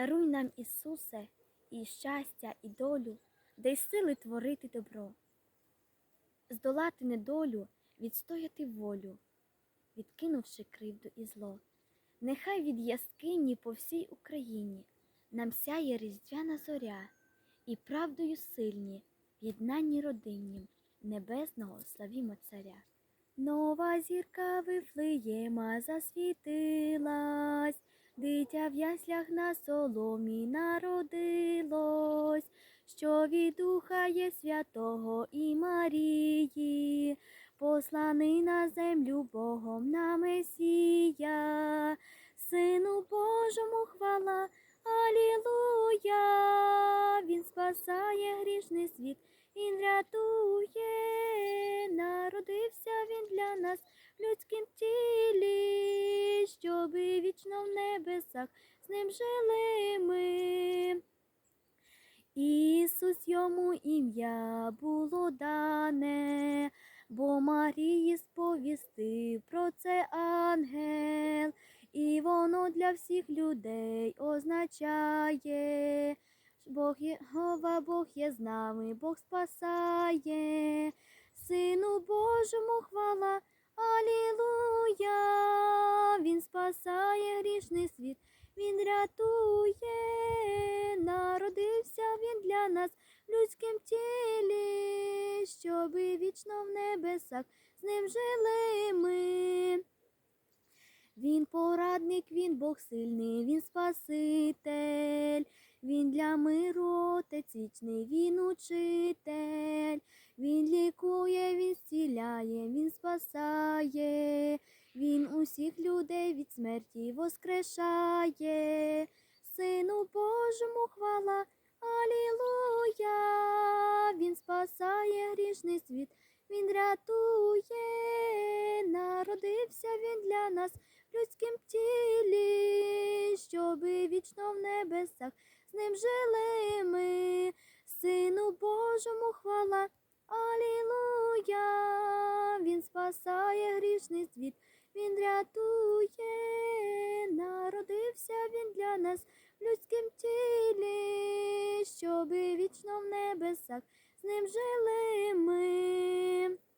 Даруй нам, Ісусе, і щастя, і долю, дай сили творити добро, здолати недолю, відстояти волю, відкинувши кривду і зло. Нехай від яскині по всій Україні нам сяє різдвяна зоря, і правдою сильні, в єднанні родиннім, небесного славімо царя. Нова зірка Вифлеєма засвітилась, дитя в яслях на соломі народилось, що від Духа є святого і Марії, посланий на землю Богом на Месія, Сину Божому хвала, Алілуя, Він спасає грішний світ, Він рятує, народився Він для нас в людськім небесах з ним жили ми. Ісус йому ім'я було дане, бо Марії сповістив про це ангел, і воно для всіх людей означає. Бог Єгова, Бог є з нами, Бог спасає, Сину Божому хвала, спасає світ, Він рятує, народився Він для нас в людськім тілі, щоби вічно в небесах з ним жили ми. Він порадник, він Бог сильний, він Спаситель, він для миру отець вічний, він учитель, він лікує, він зціляє, він спасає, він усіх людей від смерті воскрешає. Сину Божому хвала, Алілуя, він спасає грішний світ, він рятує, народився він для нас в людськім тілі, щоби вічно в небесах з ним жили ми. Сину Божому хвала, Алілуя, він спасає грішний світ, він рятує, народився він для нас в людськім тілі, щоби вічно в небесах з ним жили ми.